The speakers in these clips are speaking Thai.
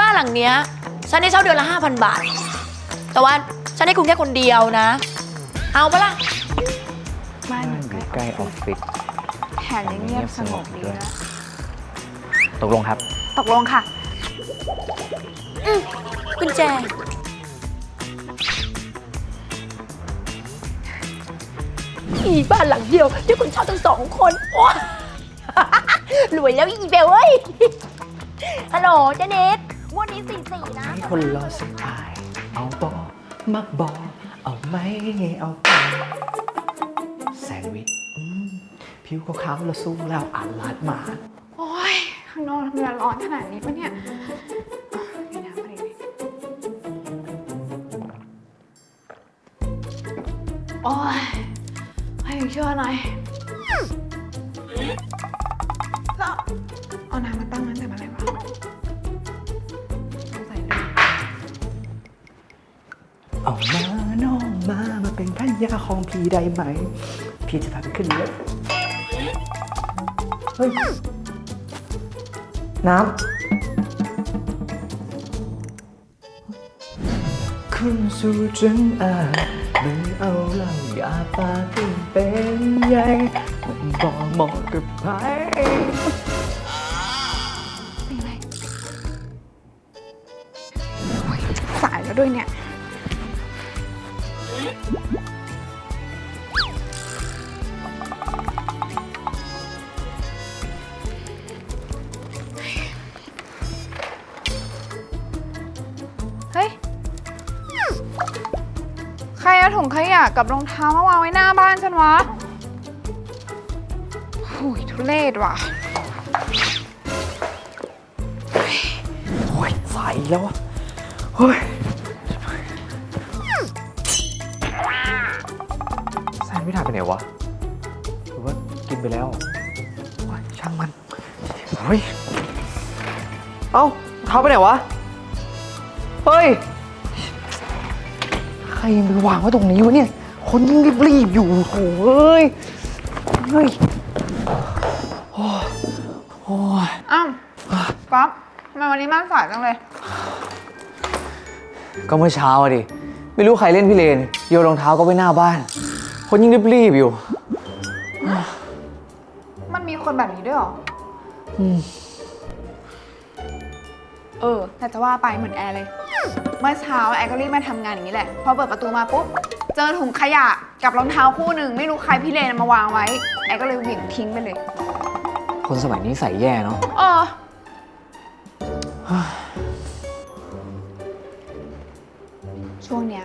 บ้านหลังเนี้ยฉันได้เช่าเดือนละ5,000 บาท แต่ว่าฉันให้คุณแค่คนเดียวนะ เอาปะล่ะ บ้านบ้านออยู่ยู่ใกล้ออฟฟิศแถมยังเงียบสงบดีนะตกลงครับ ตกลงค่ะ กุญแจ อีบ้านหลังเดียวที่คุณเช่าทั้งสองคนโอ้ รวยแล้วอีเบลเอ้ย ฮัลโหลเจเน็ตง วดนี้สี่สี่นะให้คนรอสักทาย เอาบอมักบอเอาไหมเอาไปแซนด์วิชอืมผิวขาวๆแล้วสู้แล้วอ่านลาดหมา โอ้ยข้างนอกทำไมร้อนขนาดนี้ปะเนี่ยอะมีน้ำอะไรไหมโอ้ยให้หนูช่วยหน่อยแล้วเอาน้ำมาตั้งนั้นแต่เมื่อไหร่วะ มาเป็นภรรยาของพี่ได้ไหม พี่จะพาไปขึ้นรถเฮ้ย น้ำขึ้นสู่จังอาไม่เอาเหล้าอยาปาขึ้นเป็นใหญ่มันบอกเหมาะกับใครเป็นไรโอ๊ยสายแล้วด้วยเนี่ย เอาถุงขยะกับรองเท้ามาวางไว้หน้าบ้านฉันวะโอ้ยทุเรศว่ะโอ้ยสายอีกแล้วอะเฮ้ยแซนไม่ถ่ายไปไหนวะหรือว่ากินไปแล้วโอ้ยช่างมันเฮ้ยเอ้าเท้าไปไหนวะ เฮ้ย ใครไปวางไว้ตรงนี้วะเนี่ย คนยิ่งรีบๆอยู่โถ่เอ้ยเฮ้ยโอ้ยโอ้ยอ้าวก๊อฟทำไมวันนี้มาสายจังเลย ก็เมื่อเช้าอะดิ ไม่รู้ใครเล่นพี่เลนโยนรองเท้าก็ไว้หน้าบ้าน คนยิ่งรีบๆอยู่ มันมีคนแบบนี้ด้วยเหรอ อ เออ แต่จะว่าไปเหมือนแอร์เลย เมื่อเช้าแอร์ก็รีบมาทำงานอย่างนี้แหละ พอเปิดประตูมาปุ๊บ เจอถุงขยะกับรองเท้าคู่หนึ่งไม่รู้ใครพี่เลนมาวางไว้ แอร์ก็เลยเหวี่ยงทิ้งไปเลย คนสมัยนี้ใส่แย่เนาะเออ ช่วงเนี้ย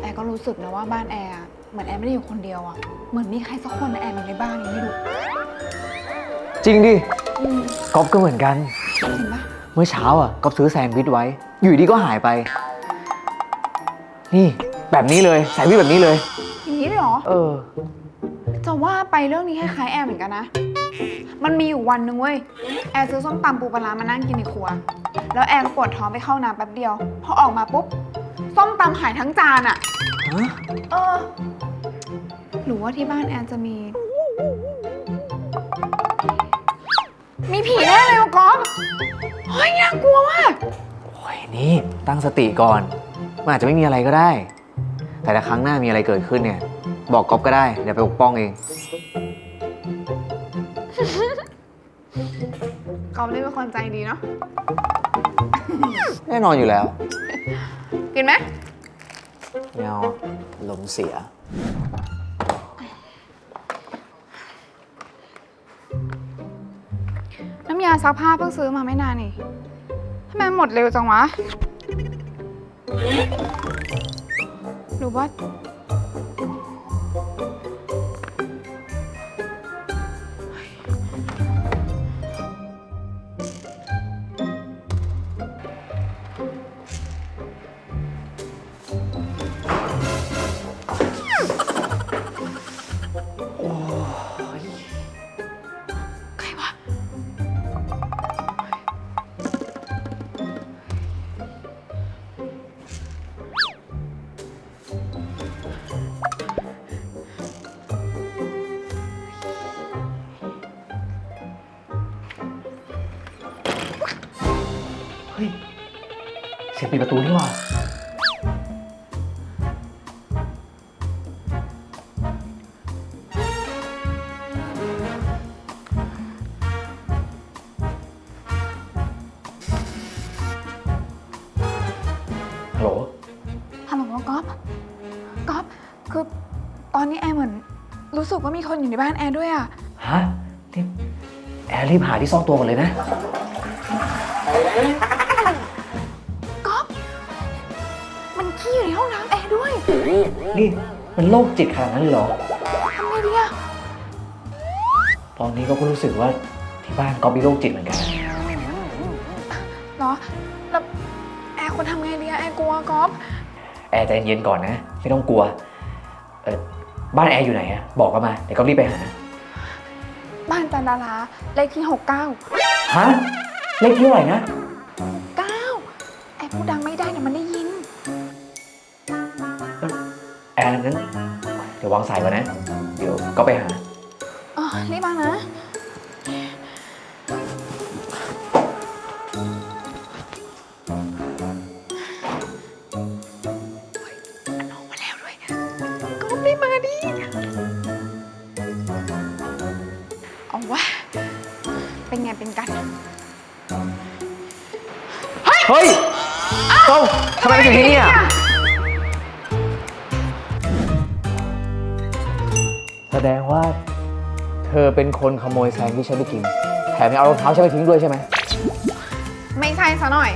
แอร์ก็รู้สึกนะว่าบ้านแอร์อะเหมือนแอร์ไม่ได้อยู่คนเดียวอะเหมือนมีใครสักคนในแอร์อยู่ในบ้านนี้ไม่รู้จริงดิอืมก๊อฟก็เหมือนกัน เห็นปะ เมื่อเช้าอะก๊อฟซื้อแซนด์วิชไว้ อยู่ดีก็หายไป นี่แบบนี้เลยแซนด์วิชแบบนี้เลย อย่างนี้เลยเหรอ เออ จะว่าไปเรื่องนี้คล้ายๆแอร์เหมือนกันนะ มันมีอยู่วันหนึ่งเว้ย แอร์ซื้อส้มตำปูปลาร้ามานั่งกินในครัว แล้วแอร์ก็ปวดท้องไปเข้าน้ำแป๊บเดียว พอออกมาปุ๊บ ส้มตำหายทั้งจานอะฮะเออ หรือว่าที่บ้านแอนจะมี มีผีแน่เลยวะก๊อฟ เฮ้ยน่ากลัวมากโอ้ยนี่ตั้งสติก่อน มันอาจจะไม่มีอะไรก็ได้ แต่ถ้าครั้งหน้ามีอะไรเกิดขึ้นเนี่ย บอกก๊อฟก็ได้ เดี๋ยวไปปกป้องเองก๊อฟนี่เป็นคนใจดีเนาะ แน่นอนอยู่แล้วกินไหมเงาลมเสีย น้ำยาซักผ้าเพิ่งซื้อมาไม่นานนี่ทำไมมันหมดเร็วจังวะ หรือว่า สียงปิดประตูนี่หว่าฮัลโหลฮัลโหลก๊อฟก๊อฟคือตอนนี้แอร์เหมือน รู้สึกว่ามีคนอยู่ในบ้านแอร์ด้วยอะฮะนี่แอร์รีบหาที่ซ่อนตัวกันเลยนะก๊อ ห้องน้ำแอร์ด้วย นี่มันโรคจิตขนาดนั้นเลยเหรอ ทำไงดีอะตอนนี้ก็รู้สึกว่าที่บ้านก็มีโรคจิตเหมือนกัน เหรอ แล้วแอร์ควรทำไงดีอะแอร์กลัวก๊อฟแอร์ใจเย็นก่อนนะ ไม่ต้องกลัว เออบ้านแอร์อยู่ไหนอะบอกก็มา เดี๋ยวก็รีบไปหา บ้านจันดาราเลขที่ 69 ฮะ เลขที่เท่าไหร่นะ ววางสายก่อนนะ เดี๋ยวก็ไปหา อ๋อรีบมานะ น้องมาแล้วด้วยก็รีบมาดิ เอาวะ เป็นไงเป็นกัน เฮ้ยเอ้าทำไมมาอยู่ที่นี่อะ แสดงว่า เธอเป็นคนขโมยแซงที่ฉันไปกิน แถมยังเอารองเท้าฉันไปทิ้งด้วยใช่ไหม ไม่ใช่ซะหน่อย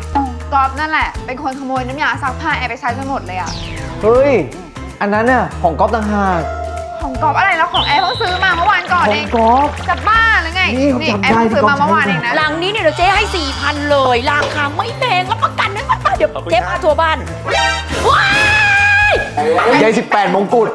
กรอบนั่นแหละ เป็นคนขโมยน้ำยาซักผ้าแอร์ไปใช้จนหมดเลยอะเฮ้ย อันนั้นน่ะของก๊อฟต่างหากของกรอบอะไรแล้วของแอร์เพิ่งซื้อมาเมื่อวานก่อนขอเองงก๊อฟ จะบ้าหรือไงนี่ผมจำแอร์เพิ่งได้ซื้อมาที่ก๊อฟเมื่อวานใช้เองนะหลังนี้เนี่ยเดี๋ยวเจ๊ให้สี่พันเลย ราคาไม่แพงรับประกันนะป้าเดี๋ยวเจ๊พาทัวร์บ้านว้ายยายสิบแปดมงกุฎ